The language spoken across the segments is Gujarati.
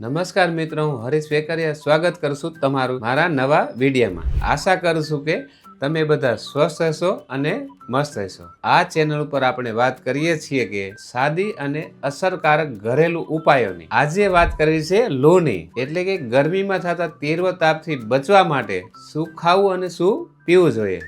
નમસ્કાર મિત્રો, હું હરીશ વેકરિયા સ્વાગત કરશું તમારું મારા નવા વિડીયોમાં. આશા કરું કે તમે બધા સ્વસ્થ હશો અને મસ્ત હશો. આ ચેનલ ઉપર આપણે વાત કરીએ છીએ કે સાદી અને અસરકારક ઘરેલું ઉપાયોની. આજે વાત કરી છે લોની, એટલે કે ગરમીમાં થતા તીવ્ર તાપથી બચવા માટે શું ખાવું અને શું પીવું જોઈએ?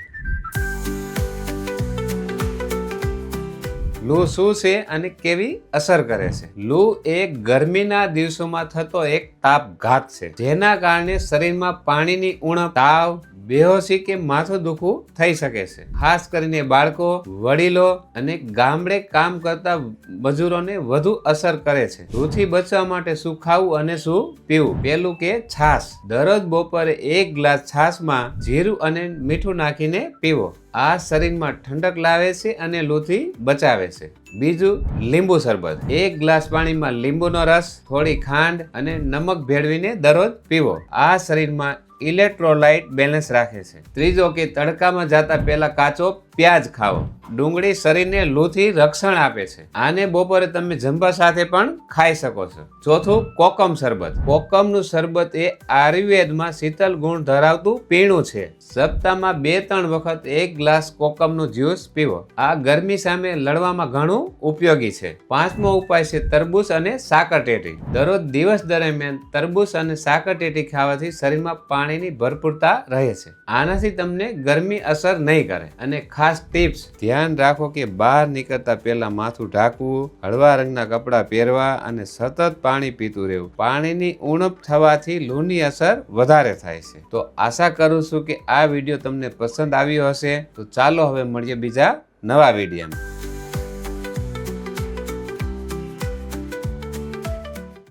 લૂ શું છે અને કેવી અસર કરે છે? લૂ એ ગરમીના દિવસોમાં થતો એક તાપઘાત છે, જેના કારણે શરીરમાં પાણીની ઉણપ, તાવ, બેહોશી કે માથું દુખવું થઈ શકે છે. ખાસ કરીને બાળકો, વડીલો અને ગામડે કામ કરતા મજૂરોને વધુ અસર કરે છે. લૂથી બચવા માટે શું ખાવું અને શું પીવું? પેલું કે છાશ. દરરોજ બપોરે એક ગ્લાસ છાશમાં જીરું અને મીઠું નાખીને પીવો. આ શરીરમાં ઠંડક લાવે છે અને લૂથી બચાવે છે. બીજું, લીંબુ શરબત. એક ગ્લાસ પાણીમાં લીંબુનો રસ, થોડી ખાંડ અને નમક ભેળવીને દરરોજ પીવો. આ શરીરમાં ઇલેક્ટ્રોલાઇટ બેલેન્સ રાખે છે. ત્રીજો કે તડકામાં જતા પહેલા કાચો પ્યાજ ખાવો. ડુંગળી શરીરને લૂથી રક્ષણ આપે છે. આને બપોરે તમે જંબા સાથે પણ ખાઈ શકો છો. ચોથું, કોકમ શરબત. કોકમનું શરબત એ આયુર્વેદમાં શીતલ ગુણ ધરાવતું પીણું છે. સપ્તાહમાં બે ત્રણ વખત એક ગ્લાસ કોકમનું જ્યુસ પીવો. આ ગરમી સામે લડવામાં ઘણું ઉપયોગી છે. પાંચમો ઉપાય છે તરબૂચ અને સાકરટેટી દરરોજ દિવસ દરમિયાન તરબૂચ અને સાકરટેટી ખાવાથી શરીરમાં પાણીની ભરપૂરતા રહે છે. આનાથી તમને ગરમી અસર નહીં કરે. અને ખાસ ટિપ્સ, ધ્યાન રાખો કે બહાર નીકળતા પહેલા માથું ઢાંકવું, હળવા રંગના કપડાં પહેરવા અને સતત પાણી પીતું રહેવું. પાણીની ઉણપ થવાથી લૂની અસર વધારે થાય છે. તો આશા કરું છું કે આ વીડિયો તમને પસંદ આવ્યો હશે. તો ચાલો હવે મળીએ બીજા નવા વિડીયોમાં.